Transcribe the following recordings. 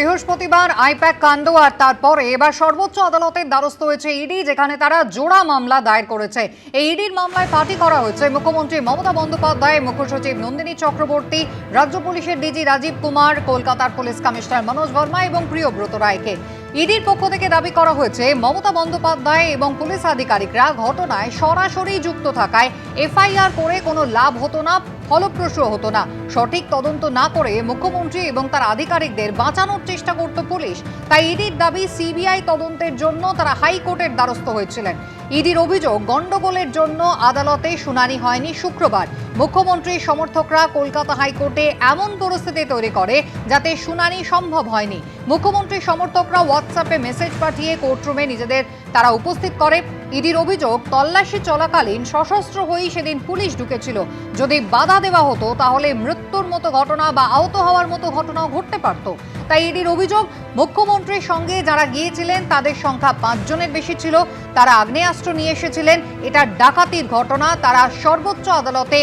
বৃহস্পতিবার আইপ্যাক কাণ্ড আর তারপরে এবার সর্বোচ্চ আদালতের দ্বারস্থ হয়েছে ইডি, যেখানে তারা জোড়া মামলা দায়ের করেছে। এই ইডির মামলায় পার্টি করা হয়েছে। মুখ্যমন্ত্রী মমতা বন্দ্যোপাধ্যায় মুখ্যসচিব নন্দিনী চক্রবর্তী, রাজ্য পুলিশের ডিজি রাজীব কুমার, কলকাতার পুলিশ কমিশনার মনোজ বর্মা এবং প্রিয়ব্রত রায়কে। ইডির পক্ষ থেকে দাবি করা হয়েছে, মমতা বন্দ্যোপাধ্যায় এবং পুলিশ আধিকারিকরা ঘটনায় সরাসরি যুক্ত থাকায় এফআইআর করে কোনো লাভ হতো না, ফলপ্রসূ হতো না। সঠিক তদন্ত না করে মুখ্যমন্ত্রী এবং তার আধিকারিকদের বাঁচানোর চেষ্টা করত পুলিশ। তাই ইডির দাবি সিবিআই তদন্তের জন্য তারা হাইকোর্টের দ্বারস্থ হয়েছিলেন। ইডির অভিযোগ গন্ডগোলের জন্য আদালতে শুনানি হয়নি শুক্রবার। মুখ্যমন্ত্রীর সমর্থকরা কলকাতা হাইকোর্টে এমন পরিস্থিতি তৈরি করে যাতে শুনানি সম্ভব হয়নি। মুখ্যমন্ত্রীর সমর্থকরা হোয়াটসঅ্যাপে মেসেজ পাঠিয়ে কোর্টরুমে নিজেদের তারা উপস্থিত করে। ইডির অভিযোগ, তল্লাশি চলাকালীন সশস্ত্র হয়েই সেদিন পুলিশ ঢুকেছিল। যদি বাধা দেওয়া হতো, তাহলে মৃত্যুর মতো ঘটনা বা আহত হওয়ার মতো ঘটনাও ঘটতে পারত। তাই এটির অভিযোগ মুখ্যমন্ত্রীর সঙ্গে যারা গিয়েছিলেন, তাদের সংখ্যা পাঁচজনের বেশি ছিল। তারা আগ্নেয়াস্ত্র নিয়ে এসেছিলেন। এটা ডাকাতির ঘটনা। তারা সর্বোচ্চ আদালতে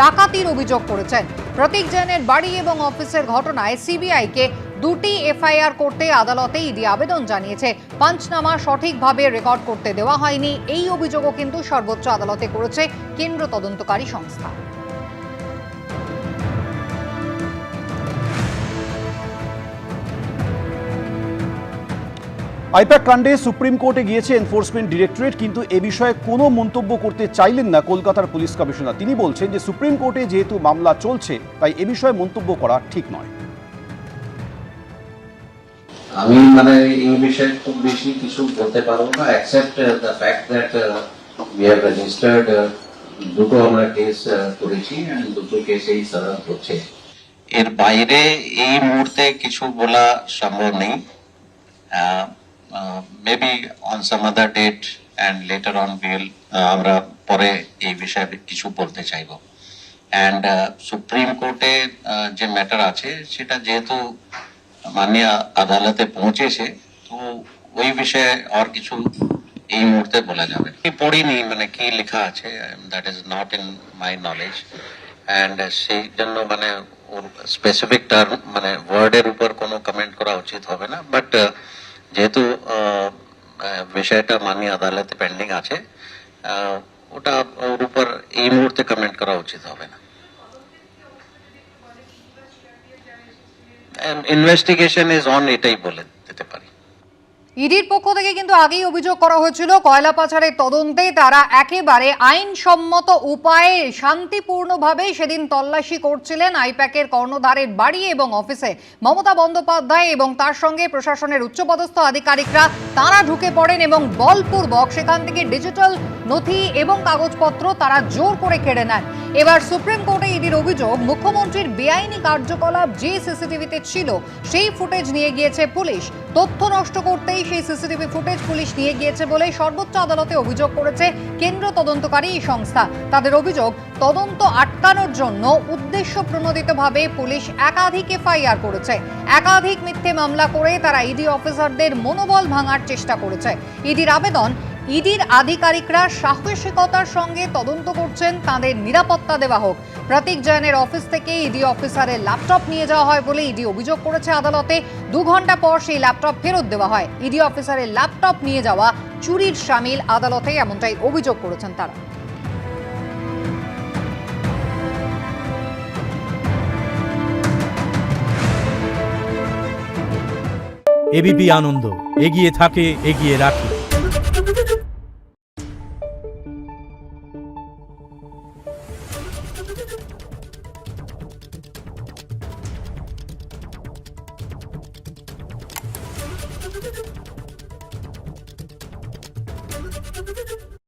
ডাকাতির অভিযোগ করেছেন। প্রতীক জৈনের বাড়ি এবং অফিসের ঘটনায় সিবিআইকে দুটি এফআইআর করতে আদালতে ইডি আবেদন জানিয়েছে। পাঞ্চনামা সঠিকভাবে রেকর্ড করতে দেওয়া হয়নি। এই অভিযোগও কিন্তু সর্বোচ্চ আদালতে করেছে কেন্দ্র তদন্তকারী সংস্থা। আইপ্যাক কাণ্ডে সুপ্রিম কোর্টে গিয়েছে এনফোর্সমেন্ট ডিরেক্টরেট, কিন্তু এ বিষয়ে কোনো মন্তব্য করতে চাইলেন না কলকাতার পুলিশ কমিশনার। তিনি বলছেন যে, সুপ্রিম কোর্টে যেহেতু মামলা চলছে, তাই এ বিষয়ে মন্তব্য করা ঠিক নয়। আমি মানে এই বিষয়ে খুব বেশি কিছু বলতে পারব না accept the fact that we have registered দুটো আমরা কেস করেছি দুটো কেসেই সারা হচ্ছে। এর বাইরে এই মুহূর্তে কিছু বলা সম্ভব নেই। Maybe on some other date and later on bill আমরা পরে এই বিষয়ে কিছু বলতে চাইব। অ্যান্ড সুপ্রিম কোর্টে যে ম্যাটার আছে, সেটা যেহেতু মাননীয় আদালতে পৌঁছেছে, তো ওই বিষয়ে আর কিছু এই মুহূর্তে বলা যাবে। আমি পড়িনি মানে কি লেখা আছে that is not in my knowledge and সেই জন্য মানে ওর স্পেসিফিক টার্ম মানে ওয়ার্ডের উপর কোনো কমেন্ট করা উচিত হবে না। বাট যেহেতু বিষয়টা মাননীয় আদালতে পেন্ডিং আছে ওটা ওর উপর এই মুহূর্তে কমেন্ট করা উচিত হবে না। ইনভেস্টিগেশন ইজ অন এটাই বলে দিতে পারি ইডির পক্ষ থেকে কিন্তু আগেই অভিযোগ করা হয়েছিল কয়লা পাচারের তদন্তে তারা একেবারে আইনসম্মত উপায়ে শান্তিপূর্ণভাবে সেদিন তল্লাশি করছিলেন আইপ্যাকের কর্ণধারের বাড়ি এবং অফিসে। মমতা বন্দ্যোপাধ্যায় এবং তার সঙ্গে প্রশাসনের উচ্চপদস্থ আধিকারিকরা তারা ঢুকে পড়েন এবং বলপূর্বক সেখান থেকে ডিজিটাল নথি এবং কাগজপত্র তারা জোর করে কেড়ে নেন। এবার সুপ্রিম কোর্টে ইডির অভিযোগ, মুখ্যমন্ত্রীর বেআইনি কার্যকলাপ যে সিসিটিভিতে ছিল, সেই ফুটেজ নিয়ে গিয়েছে পুলিশ। তথ্য নষ্ট করতেই সেই সিসিটিভি ফুটেজ পুলিশ নিয়ে গিয়েছে বলে সর্বোচ্চ আদালতে অভিযোগ করেছে কেন্দ্র তদন্তকারী এই সংস্থা। তাদের অভিযোগ, তদন্ত আটকানোর জন্য উদ্দেশ্য প্রণোদিতভাবে পুলিশ একাধিক এফআইআর করেছে। একাধিক মিথ্যে মামলা করে তারা ইডি অফিসারদের মনোবল ভাঙার চেষ্টা করেছে। ইডির আবেদন ইডির আধিকারিকরা সাহসিকতার সঙ্গে তদন্ত করছেন, তাদের নিরাপত্তা দেওয়া হোক। প্রতীক জৈনের অফিস থেকে ইডি অফিসারের ল্যাপটপ নিয়ে যাওয়া হয় বলে ইডি অভিযোগ করেছে আদালতে। দু ঘণ্টা পর সেই ল্যাপটপ ফেরত দেওয়া হয়। ইডি অফিসারের ল্যাপটপ নিয়ে যাওয়া চুরির সামিল আদালতে এমনটাই অভিযোগ করেছেন তারা। এবিপি আনন্দ, এগিয়ে থাকে, এগিয়ে রাখে।